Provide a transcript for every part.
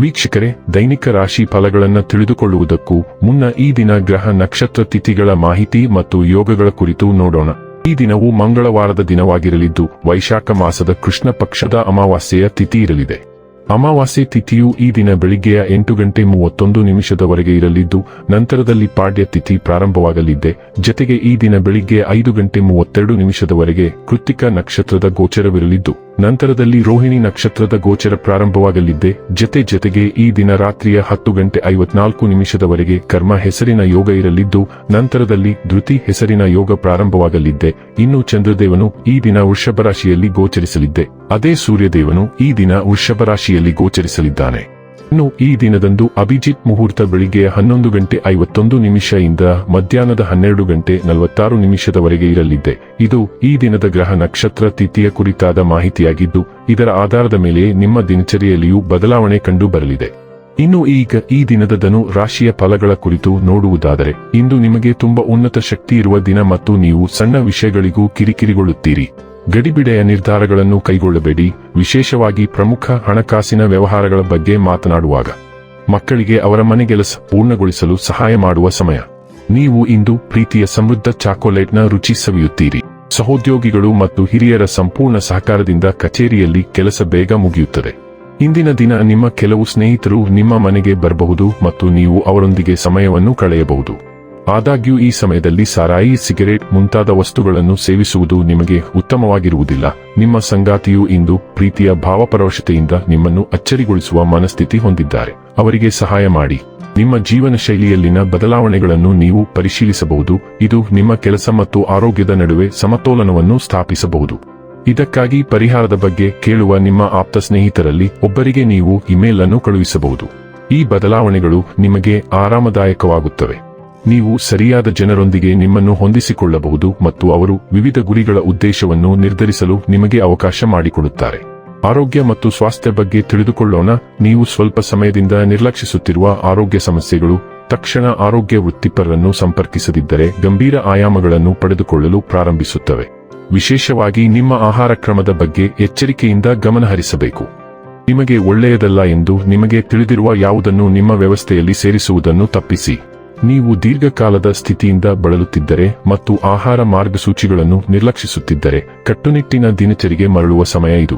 ವೀಕ್ಷಕರೇ, ದೈನಿಕ ರಾಶಿ ಫಲಗಳನ್ನು ತಿಳಿದುಕೊಳ್ಳುವುದಕ್ಕೂ ಮುನ್ನ ಈ ದಿನ ಗ್ರಹ ನಕ್ಷತ್ರ ತಿಥಿಗಳ ಮಾಹಿತಿ ಮತ್ತು ಯೋಗಗಳ ಕುರಿತು ನೋಡೋಣ. ಈ ದಿನವು ಮಂಗಳವಾರದ ದಿನವಾಗಿರಲಿದ್ದು, ವೈಶಾಖ ಮಾಸದ ಕೃಷ್ಣ ಪಕ್ಷದ ಅಮಾವಾಸ್ಯೆಯ ತಿಥಿ ಇರಲಿದೆ. ಅಮಾವಾಸ್ಯೆ ತಿಥಿಯು ಈ ದಿನ ಬೆಳಿಗ್ಗೆಯ ಎಂಟು ಗಂಟೆ ಮೂವತ್ತೊಂದು ನಿಮಿಷದವರೆಗೆ ಇರಲಿದ್ದು, ನಂತರದಲ್ಲಿ ಪಾಡ್ಯ ತಿಥಿ ಪ್ರಾರಂಭವಾಗಲಿದ್ದೆ. ಜತೆಗೆ ಈ ದಿನ ಬೆಳಿಗ್ಗೆ ಐದು ಗಂಟೆ ಮೂವತ್ತೆರಡು ನಿಮಿಷದವರೆಗೆ ಕೃತಿಕ ನಕ್ಷತ್ರದ ಗೋಚರವಿರಲಿದ್ದು ನಂತರದಲ್ಲಿ ರೋಹಿಣಿ ನಕ್ಷತ್ರದ ಗೋಚರ ಪ್ರಾರಂಭವಾಗಲಿದ್ದೆ. ಜತೆ ಜತೆಗೆ ಈ ದಿನ ರಾತ್ರಿಯ ಹತ್ತು ಗಂಟೆ ಐವತ್ನಾಲ್ಕು ನಿಮಿಷದವರೆಗೆ ಕರ್ಮ ಹೆಸರಿನ ಯೋಗ ಇರಲಿದ್ದು, ನಂತರದಲ್ಲಿ ಧೃತಿ ಹೆಸರಿನ ಯೋಗ ಪ್ರಾರಂಭವಾಗಲಿದ್ದೆ. ಇನ್ನು ಚಂದ್ರದೇವನು ಈ ದಿನ ವೃಷಭ ರಾಶಿಯಲ್ಲಿ ಗೋಚರಿಸಲಿದ್ದೆ. ಅದೇ ಸೂರ್ಯದೇವನು ಈ ದಿನ ವೃಷಭ ರಾಶಿಯಲ್ಲಿ ಗೋಚರಿಸಲಿದ್ದಾನೆ. ಇನ್ನು ಈ ದಿನದಂದು ಅಭಿಜಿತ್ ಮುಹೂರ್ತ ಬೆಳಿಗ್ಗೆ ಹನ್ನೊಂದು ಗಂಟೆ ಐವತ್ತೊಂದು ನಿಮಿಷದಿಂದ ಮಧ್ಯಾಹ್ನದ ಹನ್ನೆರಡು ಗಂಟೆ ನಲವತ್ತಾರು ನಿಮಿಷದವರೆಗೆ ಇರಲಿದೆ. ಇದು ಈ ದಿನದ ಗ್ರಹ ನಕ್ಷತ್ರ ತಿಥಿಯ ಕುರಿತಾದ ಮಾಹಿತಿಯಾಗಿದ್ದು, ಇದರ ಆಧಾರದ ಮೇಲೆ ನಿಮ್ಮ ದಿನಚರಿಯಲ್ಲಿಯೂ ಬದಲಾವಣೆ ಕಂಡು ಬರಲಿದೆ ಇನ್ನು ಈಗ ಈ ದಿನದ ಧನು ರಾಶಿಯ ಫಲಗಳ ಕುರಿತು ನೋಡುವುದಾದರೆ, ಇಂದು ನಿಮಗೆ ತುಂಬಾ ಉನ್ನತ ಶಕ್ತಿ ಇರುವ ದಿನ ಮತ್ತು ನೀವು ಸಣ್ಣ ವಿಷಯಗಳಿಗೂ ಕಿರಿಕಿರಿಗೊಳ್ಳುತ್ತೀರಿ. ಗಡಿಬಿಡೆಯ ನಿರ್ಧಾರಗಳನ್ನು ಕೈಗೊಳ್ಳಬೇಡಿ. ವಿಶೇಷವಾಗಿ ಪ್ರಮುಖ ಹಣಕಾಸಿನ ವ್ಯವಹಾರಗಳ ಬಗ್ಗೆ ಮಾತನಾಡುವಾಗ ಮಕ್ಕಳಿಗೆ ಅವರ ಮನೆಗೆಲಸ ಪೂರ್ಣಗೊಳಿಸಲು ಸಹಾಯ ಮಾಡುವ ಸಮಯ. ನೀವು ಇಂದು ಪ್ರೀತಿಯ ಸಮೃದ್ಧ ಚಾಕೊಲೇಟ್ನ ರುಚಿ ಸವಿಯುತ್ತೀರಿ. ಸಹೋದ್ಯೋಗಿಗಳು ಮತ್ತು ಹಿರಿಯರ ಸಂಪೂರ್ಣ ಸಹಕಾರದಿಂದ ಕಚೇರಿಯಲ್ಲಿ ಕೆಲಸ ಬೇಗ ಮುಗಿಯುತ್ತದೆ. ಇಂದಿನ ದಿನ ನಿಮ್ಮ ಕೆಲವು ಸ್ನೇಹಿತರು ನಿಮ್ಮ ಮನೆಗೆ ಬರಬಹುದು ಮತ್ತು ನೀವು ಅವರೊಂದಿಗೆ ಸಮಯವನ್ನು ಕಳೆಯಬಹುದು. ಆದಾಗ್ಯೂ ಈ ಸಮಯದಲ್ಲಿ ಸಾರಾಯಿ, ಸಿಗರೇಟ್ ಮುಂತಾದ ವಸ್ತುಗಳನ್ನು ಸೇವಿಸುವುದು ನಿಮಗೆ ಉತ್ತಮವಾಗಿರುವುದಿಲ್ಲ. ನಿಮ್ಮ ಸಂಗಾತಿಯು ಇಂದು ಪ್ರೀತಿಯ ಭಾವಪರವಶತೆಯಿಂದ ನಿಮ್ಮನ್ನು ಅಚ್ಚರಿಗೊಳಿಸುವ ಮನಸ್ಥಿತಿ ಹೊಂದಿದ್ದಾರೆ. ಅವರಿಗೆ ಸಹಾಯ ಮಾಡಿ. ನಿಮ್ಮ ಜೀವನ ಶೈಲಿಯಲ್ಲಿನ ಬದಲಾವಣೆಗಳನ್ನು ನೀವು ಪರಿಶೀಲಿಸಬಹುದು. ಇದು ನಿಮ್ಮ ಕೆಲಸ ಮತ್ತು ಆರೋಗ್ಯದ ನಡುವೆ ಸಮತೋಲನವನ್ನು ಸ್ಥಾಪಿಸಬಹುದು. ಇದಕ್ಕಾಗಿ ಪರಿಹಾರದ ಬಗ್ಗೆ ಕೇಳುವ ನಿಮ್ಮ ಆಪ್ತ ಸ್ನೇಹಿತರಲ್ಲಿ ಒಬ್ಬರಿಗೆ ನೀವು ಇಮೇಲ್ ಅನ್ನು ಕಳುಹಿಸಬಹುದು. ಈ ಬದಲಾವಣೆಗಳು ನಿಮಗೆ ಆರಾಮದಾಯಕವಾಗುತ್ತವೆ. ನೀವು ಸರಿಯಾದ ಜನರೊಂದಿಗೆ ನಿಮ್ಮನ್ನು ಹೊಂದಿಸಿಕೊಳ್ಳಬಹುದು ಮತ್ತು ಅವರು ವಿವಿಧ ಗುರಿಗಳ ಉದ್ದೇಶವನ್ನು ನಿರ್ಧರಿಸಲು ನಿಮಗೆ ಅವಕಾಶ ಮಾಡಿಕೊಡುತ್ತಾರೆ. ಆರೋಗ್ಯ ಮತ್ತು ಸ್ವಾಸ್ಥ್ಯ ಬಗ್ಗೆ ತಿಳಿದುಕೊಳ್ಳೋಣ. ನೀವು ಸ್ವಲ್ಪ ಸಮಯದಿಂದ ನಿರ್ಲಕ್ಷಿಸುತ್ತಿರುವ ಆರೋಗ್ಯ ಸಮಸ್ಯೆಗಳು, ತಕ್ಷಣ ಆರೋಗ್ಯ ವೃತ್ತಿಪರರನ್ನು ಸಂಪರ್ಕಿಸದಿದ್ದರೆ ಗಂಭೀರ ಆಯಾಮಗಳನ್ನು ಪಡೆದುಕೊಳ್ಳಲು ಪ್ರಾರಂಭಿಸುತ್ತವೆ. ವಿಶೇಷವಾಗಿ ನಿಮ್ಮ ಆಹಾರ ಕ್ರಮದ ಬಗ್ಗೆ ಎಚ್ಚರಿಕೆಯಿಂದ ಗಮನಹರಿಸಬೇಕು. ನಿಮಗೆ ಒಳ್ಳೆಯದಲ್ಲ ಎಂದು ನಿಮಗೆ ತಿಳಿದಿರುವ ಯಾವುದನ್ನು ನಿಮ್ಮ ವ್ಯವಸ್ಥೆಯಲ್ಲಿ ಸೇರಿಸುವುದನ್ನು ತಪ್ಪಿಸಿ. ನೀವು ದೀರ್ಘಕಾಲದ ಸ್ಥಿತಿಯಿಂದ ಬಳಲುತ್ತಿದ್ದರೆ ಮತ್ತು ಆಹಾರ ಮಾರ್ಗಸೂಚಿಗಳನ್ನು ನಿರ್ಲಕ್ಷಿಸುತ್ತಿದ್ದರೆ ಕಟ್ಟುನಿಟ್ಟಿನ ದಿನಚರಿಗೆ ಮರಳುವ ಸಮಯ ಇದು.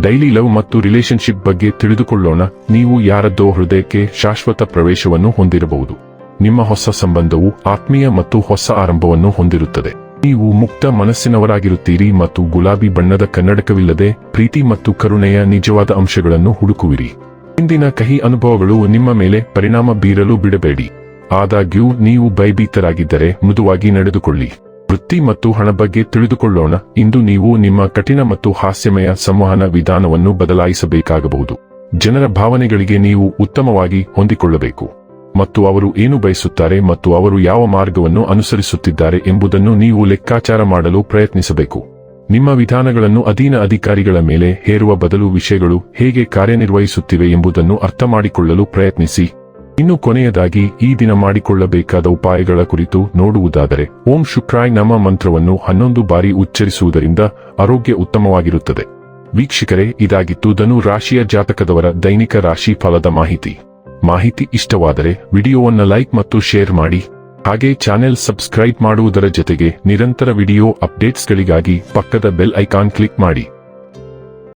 ಡೈಲಿ ಲವ್ ಮತ್ತು ರಿಲೇಶನ್ಶಿಪ್ ಬಗ್ಗೆ ತಿಳಿದುಕೊಳ್ಳೋಣ, ನೀವು ಯಾರದ್ದೋ ಹೃದಯಕ್ಕೆ ಶಾಶ್ವತ ಪ್ರವೇಶವನ್ನು ಹೊಂದಿರಬಹುದು. ನಿಮ್ಮ ಹೊಸ ಸಂಬಂಧವು ಆತ್ಮೀಯ ಮತ್ತು ಹೊಸ ಆರಂಭವನ್ನು ಹೊಂದಿರುತ್ತದೆ. ನೀವು ಮುಕ್ತ ಮನಸ್ಸಿನವರಾಗಿರುತ್ತೀರಿ ಮತ್ತು ಗುಲಾಬಿ ಬಣ್ಣದ ಕನ್ನಡಕವಿಲ್ಲದೆ ಪ್ರೀತಿ ಮತ್ತು ಕರುಣೆಯ ನಿಜವಾದ ಅಂಶಗಳನ್ನು ಹುಡುಕುವಿರಿ. ಇಂದಿನ ಕಹಿ ಅನುಭವಗಳು ನಿಮ್ಮ ಮೇಲೆ ಪರಿಣಾಮ ಬೀರಲು ಬಿಡಬೇಡಿ. ಆದಾಗ್ಯೂ ನೀವು ಭಯಭೀತರಾಗಿದ್ದರೆ ಮೃದುವಾಗಿ ನಡೆದುಕೊಳ್ಳಿ. ವೃತ್ತಿ ಮತ್ತು ಹಣ ಬಗ್ಗೆ ತಿಳಿದುಕೊಳ್ಳೋಣ. ಇಂದು ನೀವು ನಿಮ್ಮ ಕಠಿಣ ಮತ್ತು ಹಾಸ್ಯಮಯ ಸಂವಹನ ವಿಧಾನವನ್ನು ಬದಲಾಯಿಸಬೇಕಾಗಬಹುದು. ಜನರ ಭಾವನೆಗಳಿಗೆ ನೀವು ಉತ್ತಮವಾಗಿ ಹೊಂದಿಕೊಳ್ಳಬೇಕು. ಮತ್ತು ಅವರು ಏನು ಬಯಸುತ್ತಾರೆ ಮತ್ತು ಅವರು ಯಾವ ಮಾರ್ಗವನ್ನು ಅನುಸರಿಸುತ್ತಿದ್ದಾರೆ ಎಂಬುದನ್ನು ನೀವು ಲೆಕ್ಕಾಚಾರ ಮಾಡಲು ಪ್ರಯತ್ನಿಸಬೇಕು. ನಿಮ್ಮ ವಿಧಾನಗಳನ್ನು ಅಧೀನ ಅಧಿಕಾರಿಗಳ ಮೇಲೆ ಹೇರುವ ಬದಲು ವಿಷಯಗಳು ಹೇಗೆ ಕಾರ್ಯನಿರ್ವಹಿಸುತ್ತಿವೆ ಎಂಬುದನ್ನು ಅರ್ಥಮಾಡಿಕೊಳ್ಳಲು ಪ್ರಯತ್ನಿಸಿ. ಇನ್ನು ಕೊನೆಯದಾಗಿ ಈ ದಿನ ಮಾಡಿಕೊಳ್ಳಬೇಕಾದ ಉಪಾಯಗಳ ಕುರಿತು ನೋಡುವುದಾದರೆ, ಓಂ ಶುಕ್ರಾಯ್ ನಮ ಮಂತ್ರವನ್ನು ಹನ್ನೊಂದು ಬಾರಿ ಉಚ್ಚರಿಸುವುದರಿಂದ ಆರೋಗ್ಯ ಉತ್ತಮವಾಗಿರುತ್ತದೆ. ವೀಕ್ಷಕರೇ, ಇದಾಗಿತ್ತು ಧನು ರಾಶಿಯ ಜಾತಕದವರ ದೈನಿಕ ರಾಶಿ ಫಲದ ಮಾಹಿತಿ. ಮಾಹಿತಿ ಇಷ್ಟವಾದರೆ ವಿಡಿಯೋವನ್ನು ಲೈಕ್ ಮತ್ತು ಶೇರ್ ಮಾಡಿ. ಹಾಗೆ ಚಾನೆಲ್ ಸಬ್ಸ್ಕ್ರೈಬ್ ಮಾಡುವುದರ ಜೊತೆಗೆ ನಿರಂತರ ವಿಡಿಯೋ ಅಪ್ಡೇಟ್ಸ್ಗಳಿಗಾಗಿ ಪಕ್ಕದ ಬೆಲ್ ಐಕಾನ್ ಕ್ಲಿಕ್ ಮಾಡಿ.